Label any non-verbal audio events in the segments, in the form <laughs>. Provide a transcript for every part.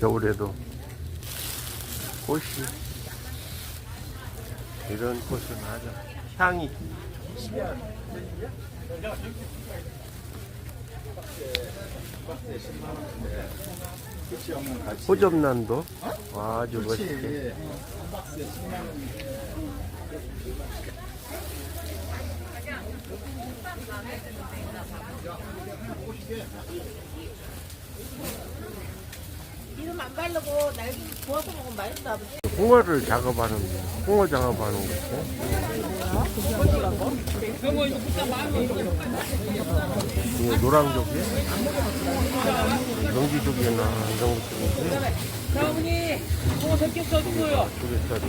겨울에도 꽃이 이런 꽃은 아주 향이. 호접란도? 아주 멋있게 기름 안 바르고 날개 구워서 먹으면 맛있다 아버지. 홍어를 작업하는 홍어 작업하는 거고 이거 노랑조개 명지조개나 이런 것들인데 자, 어머니, 그거 몇개 써주고요. 조개살이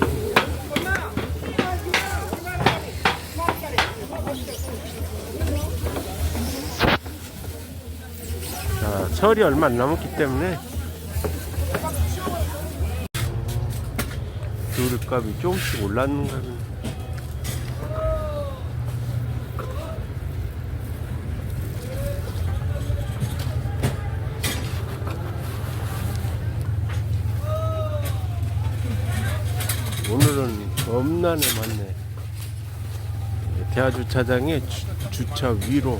자 철이 얼마 안 남았기 때문에 귤값이 조금씩 올랐는 거는. 오늘은 엄난에 맞네. 대하주차장에 주, 주차 위로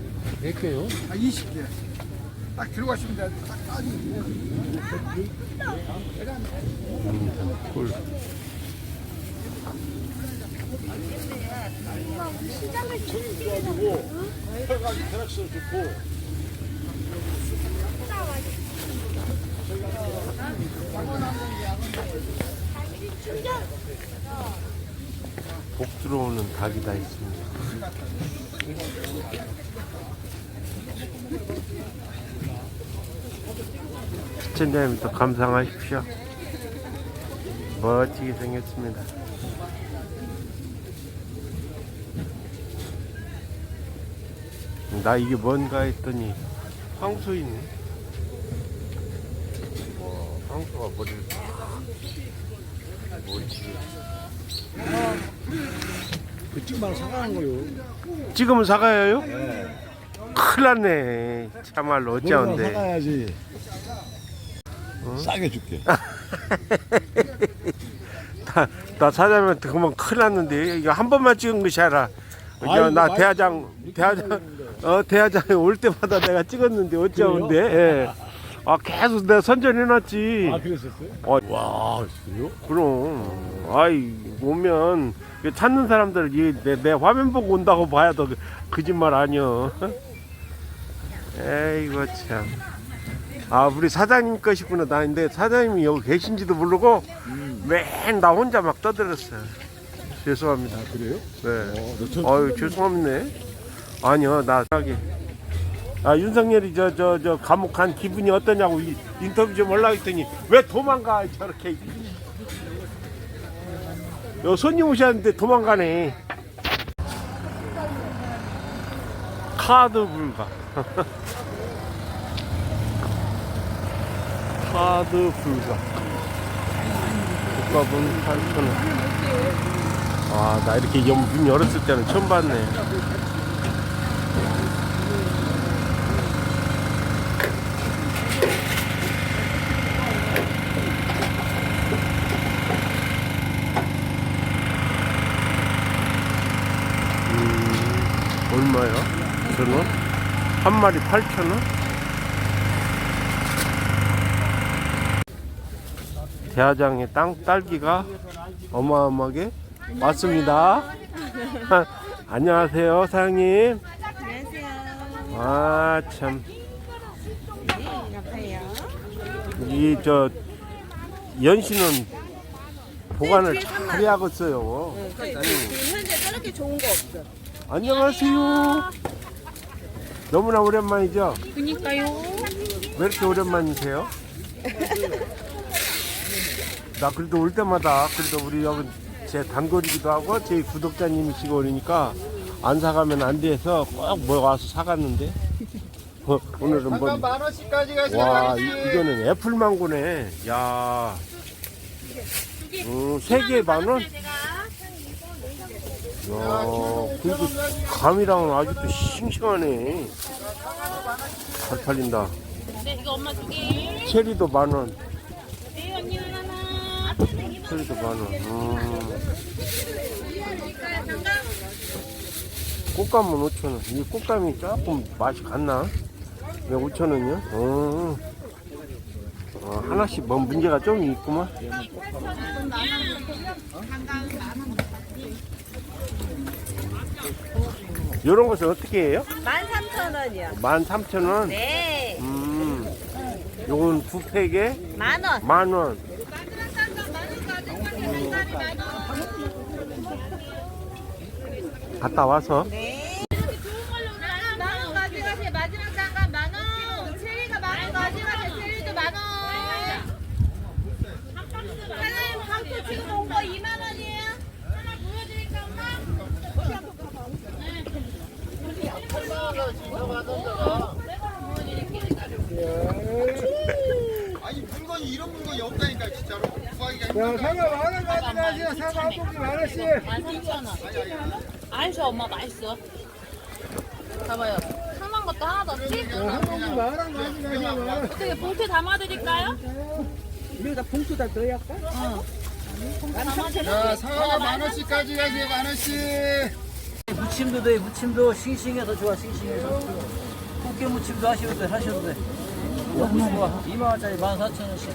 몇 개요? 아, 20개. 딱 들고 가시면 돼. 딱 따지. 음, 꿀복 들어오는 닭이 다 있습니다. 시청자님도 감상하십시오. 멋지게 생겼습니다. 나 이게 뭔가 했더니 황소이네. 뭐 황소가 머리를 뭐지? 그 찍만 사가는 거요. 지금은 사가요? 큰일 났네. 참말로 어찌하는데. 사가야지. 싸게 줄게. <laughs> 나, 나 사장님한테 그만 큰일 났는데 이거 한 번만 찍은 것이 아니라 아이고, 나 많이 대화장 대화장 <laughs> 어 대화장에 올 때마다 내가 찍었는데 어찌하는데 예. 아 계속 내가 선전해놨지 아, 그랬었어요? 어, 와? 그럼 아이 오면 이거 찾는 사람들 이 내, 내 화면 보고 온다고 봐야 더 그- 거짓말 아니여 <laughs> 에이고 참아 우리 사장님 것이구나. 나 근데 사장님이 여기 계신지도 모르고 맨 나 혼자 막 떠들었어 죄송합니다. 아, 그래요? 네. 어, 너 아유 죄송합네 아니요 나 저기 아 윤석열이 저 저 저 감옥 간 기분이 어떠냐고 이, 인터뷰 좀 하려고 했더니 왜 도망가? 저렇게. 요 손님 오셨는데 도망가네. 카드 불가 <laughs> 카드 불가 국가분 8,000원 아, 나 이렇게 연- 문 열었을 때는 처음 봤네. 음, 얼마야? 저는 한 마리 8,000원? 대하장에 땅 딸기가 어마어마하게 왔습니다. <laughs> 안녕하세요, 사장님. 안녕하세요. 아, 참. 네. 이, 저, 연신은 보관을 네, 뒤에 삼만 잘 해야겠어요. 네, 지금 현재 저렇게 좋은 거 없어. 안녕하세요. 너무나 오랜만이죠? 그니까요. 왜 이렇게 오랜만이세요? <laughs> 나 그래도 올 때마다 그래도 우리 여기 제 단골이기도 하고 제 구독자님이시고 그러니까 안 사가면 안 돼서 꼭 뭐 와서 사갔는데 어, 오늘은 뭐 잠깐 만 원씩까지. 와. 이, 이거는 애플 망고네. 야. 음, 세개 만 원? 야, 그리고 감이랑은 아직도 싱싱하네. 잘 팔린다. 네, 이거 엄마 두 개. 체리도 만 원. 원. 음. 꽃감은 5천 원. 이 꽃감이 조금 맛이 같나? 왜 5천 원이요? 어. 어, 하나씩 뭐 문제가 좀 있구만. 요런 것은 어떻게 해요? 13,000원이요. 13,000원? 네. 음. 요건 두 팩에 만 원. 만 원. 갔다 와서 네. 만원 가져가세요. 마지막 장갑 만 원. 체리가 만원 가져가세요. 체리도 만 원. 사장님 방토 지금 온거 2만 원이에요. 하나 보여드릴까 엄마? 아니 물건이 이런 물건이 없다니까 진짜로. 구하기가 야, 힘들다. 사과 만원 가져가세요. 사과 한 봉지 만 원씩. 13,000원. 알죠 엄마 맛있어. 봐봐요. 상한 것도 하나도 없지? 한 원. 어떻게 봉투 담아드릴까요? 여기다 봉투 다 넣어야 할까? 자, 사과가 만 원씩까지 가세요. 만 원씩. 무침도 돼, 무침도 싱싱해서 좋아, 싱싱해서. 꽃게 무침도 하셔도 돼, 하셔도 돼. 너무 좋아. 2만 원짜리 14,000원씩.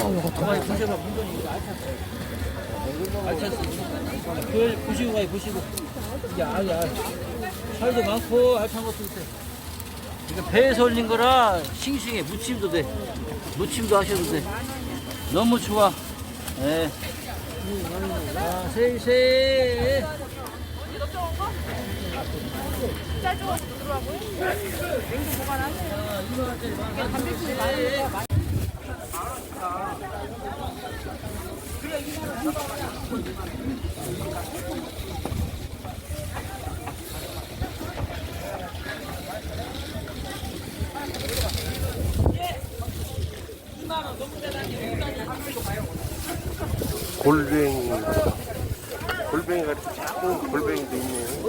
어, 가만히 보셔봐, 물건이 이거 알찼어. 알찼어. 그걸 보시고 가요, 보시고. 야, 야. 살도 많고, 알찬 것도 있대. 이거 배에서 올린 거라 싱싱해. 무침도 돼. 무침도 하셔도 돼. 너무 좋아. 예. 아, 세이세이. 골뱅이 골뱅이가 이렇게 작은 골뱅이도 있네요.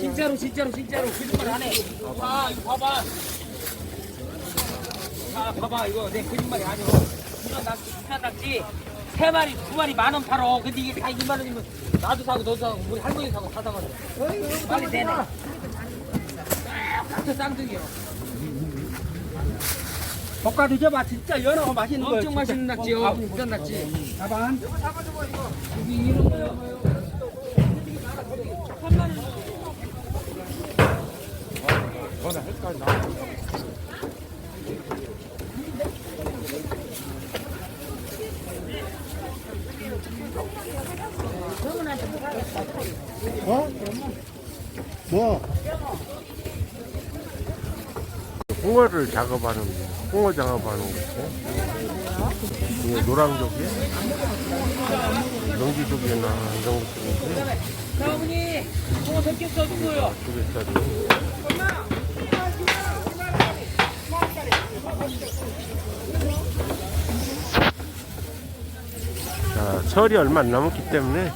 진짜로, 진짜로, 진짜로. 거짓말 안 해. 봐, 이거 봐봐. 자, 봐봐, 이거 내 거짓말이 아니야. 이거 낙지, 이사 낙지. 세 마리, 두 마리 만 원 팔어. 근데 이게 다 2만 원이면 나도 사고 너도 사고 우리 할머니 사고 다 사가지고. 빨리 내놔. 쌍둥이요. 볶아도 줘봐 진짜. 연하고 맛있는 거 엄청 맛있는 낙지요. 부산 낙지. 가반 여기 이런 거요 뭐? 홍어를 작업하는 홍어 작업하는 거죠. 이게 노랑조개, 명지조개나 이런 것들인데 자 어머니 뭐 몇개 써주고요 두 개짜리. 자, 설이 얼마 안 남았기 때문에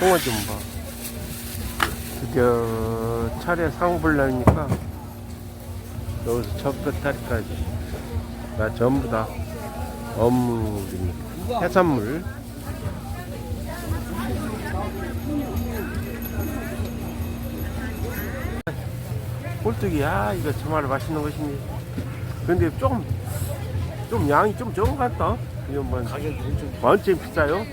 홍어 좀 봐. 드디어 차례 상불나니까 여기서 첫 끝 다리까지 나 전부 다 어묵입니다. 해산물. 꼴뚜기, 아, 이거 정말 맛있는 것입니다. 근데 좀, 좀 양이 좀 적은 것 같다. 이건 뭐, 가격이 완전 비싸요?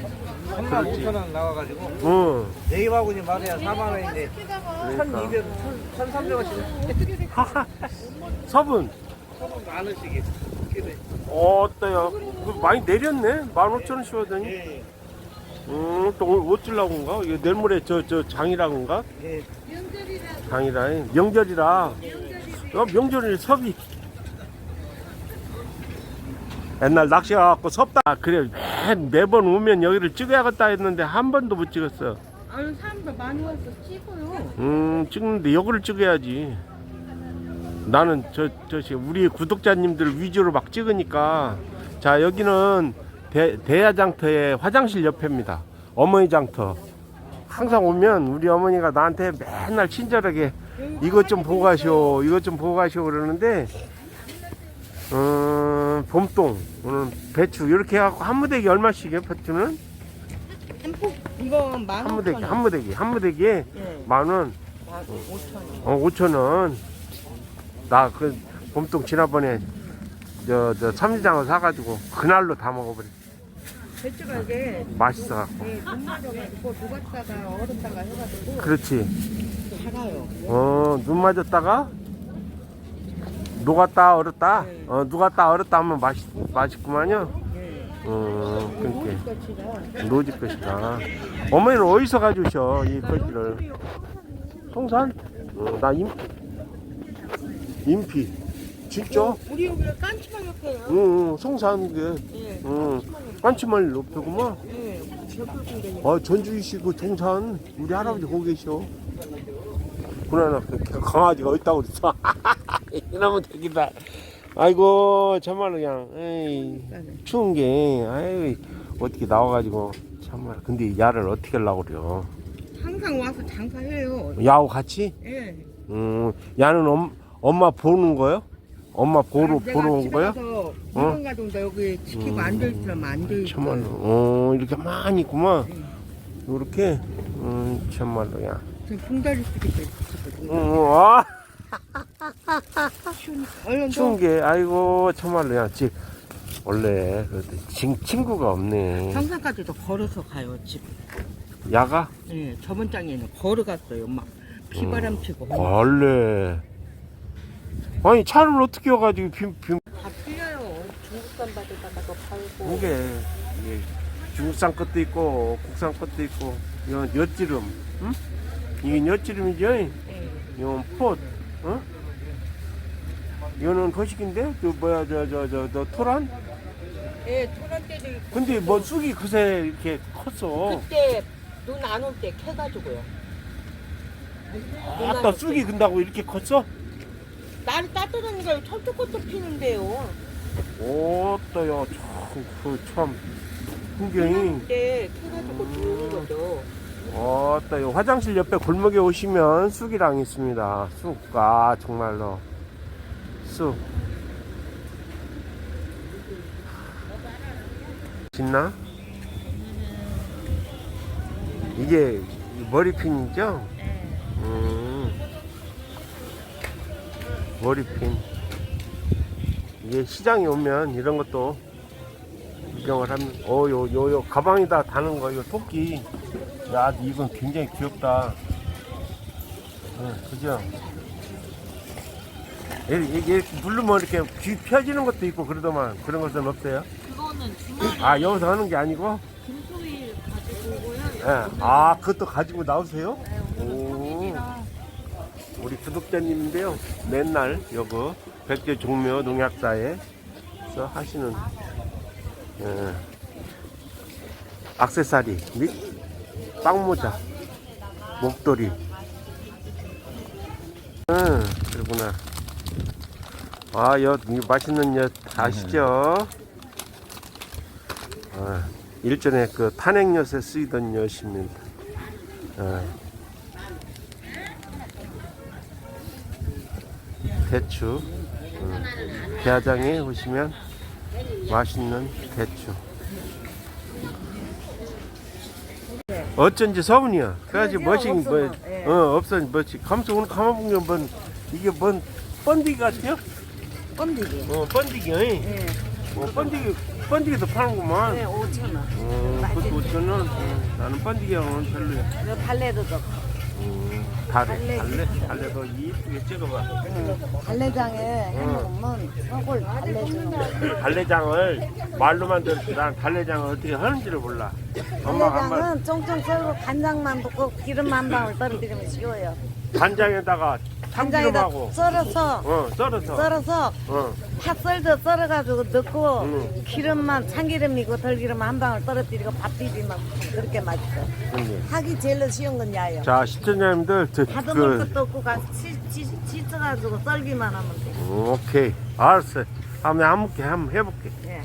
3만 그렇지. 5천 원 나와가지고 응. 네이버하고 말해야 4만 원인데 그러니까. 1,200, 1,300원씩 <laughs> 서분. 만 원씩이. 어따야 이거 많이 내렸네 15,000원씩 하더니 음, 또 오늘 뭐 주려고인가? 이거 내일 모레 저, 저 장이라고인가? 장이라 명절이라 어, 명절이 섭이 옛날 낚시 가갖고 섭다 아, 그래 매, 매번 오면 여기를 찍어야겠다 했는데 한 번도 못 찍었어. 아유 사람들 많이 와서 찍어요. 음 찍는데 여기를 찍어야지. 나는 저 저시 우리 구독자님들 위주로 막 찍으니까. 자 여기는 대, 대야장터의 화장실 옆입니다. 어머니 장터. 항상 오면 우리 어머니가 나한테 맨날 친절하게 이것 좀 보고 가시오 이것 좀 보고 가시오 그러는데 음, 봄동 오늘 배추 이렇게 해갖고 한 무대기 얼마씩이에요 배추는 이거 만 한 무대기 한 무대기 한 무대기에 예. 만원 오천 원. 어, 5천 원. 나 그 봄동 지난번에 저, 저 삼지장을 사가지고 그날로 다 먹어버렸어. 배추가 이게 맛있어갖고. 예, 눈 맞아가지고 녹았다가 얼었다가 해가지고 그렇지. 달아요. 어, 눈 맞았다가 녹았다 얼었다. 네. 어, 녹았다 얼었다 하면 맛있 맛있구만요. 예. 어, 그러니까 노지 것이다. 어머니는 어디서 가져오셔 이 것들을? 통산? 어, 나 임, 임피. 진짜? 우리 여기 깐치만 옆에요. 응, 응, 송산 그, 예. 응, 깐치말 높이구만. 예. 아, 전주시 그 동산 우리 할아버지 거기 계셔. 그러나 그 강아지가 어딨다고 그랬어. <laughs> 이놈의 대기다. 아이고 참말로 그냥 에이, 추운 게 아이 어떻게 나와가지고 참말. 근데 야를 어떻게 하려고 그래요? 항상 와서 장사해요. 야하고 같이? 예. 음, 야는 엄, 엄마 보는 거요? 엄마 보러 보러 온 거요? 가져온다 여기 지키고 음. 앉아있으면 안 돼. 참말로. 어 이렇게 많이 있구만. 이렇게 음 참말로 야. 저 붕다리 쓰기 때문에. 응, 아. <laughs> 추운 게 아이고 참말로 야 지, 원래 그 친, 친구가 없네 평상까지도 걸어서 가요 집. 야가 예, 저번 장에는 걸어갔어요. 막 비바람 피고. 원래 아니 차를 어떻게 와가지고 비, 비, 다 틀려요. 중국산 바지다가 팔고. 이게 이게 중국산 것도 있고 국산 것도 있고 이건 엿지름 응? 이게 엿지름이죠 예. 이건 폿 어? 이거는 거식인데 그 뭐야 저 저 저 저 토란 예, 토란 때도 있고. 근데 뭐 쑥이 그새 이렇게 컸어 그때 눈 안 올 때 캐가지고요. 아따 쑥이 근다고 이렇게 컸어? 날이 따뜻하니까 철쭉꽃도 피는데요. 오따야 참그참 풍경이 그때 캐가지고 주는 거죠. 어따 요 화장실 옆에 골목에 오시면 쑥이랑 있습니다 쑥 아 정말로 쑥 신나? 이게 머리핀이죠? 음. 머리핀 이게 시장에 오면 이런 것도 구경을 하면 어 요 요 요 가방에다 다는 거 이거 토끼 야 이건 굉장히 귀엽다 어, 그죠 이렇게, 이렇게 이렇게 누르면 이렇게 귀 펴지는 것도 있고 그러더만 그런 것은 없어요? 그거는 주말 아 여기서 하는 게 아니고? 금토일 가지고 오고요. 예. 아 그것도 가지고 나오세요? 오. 우리 구독자님인데요. 맨날 여기 백제 종묘 농약사에서 하시는 예, 악세사리 및 빵모자 목도리. 응 그러구나 아 엿 맛있는 엿 아시죠? 아, 일전에 그 탄핵엿에 쓰이던 엿입니다. 아. 대추 음, 배화장에 오시면 맛있는 대추. 어쩐지 서문이야. 그래가지고 뭐지 뭐 어, 없어 뭐지 감수 오늘 가만 보면 뭔 이게 뭔 번디기 같아요? 껌디기. 어 번디기 예. 어, 번디기 번디기도 파는구만 네, 5천 원. 어, 그것도 5천원 나는 번디기하고는 별로야 이거 발레도 넣고. 음, 달래 달래 달래도 이쁘게 찍어봐 달래장에 해먹으면 속을 달래주는 거. 달래장을 말로만 들었지 난 달래장을 어떻게 하는지를 몰라 엄마가 한번 쫑쫑 썰고 간장만 붓고 기름 한 방울 떨어뜨리면 쉬워요. 간장에다가 간장에다 참기름하고 썰어서 어 썰어서 썰어서 어 팥 썰도 썰어가지고 넣고 응. 기름만 참기름이고 들기름 한 방울 떨어뜨리고 밥 비비면 그렇게 맛있어. 형님 하기 제일 쉬운 건 야요. 자 시청자님들 저, 다듬을 그 것도 없고 가서 찢어가지고 썰기만 하면 돼. 오케이 알았어 한번 해볼게 한번 해볼게 예.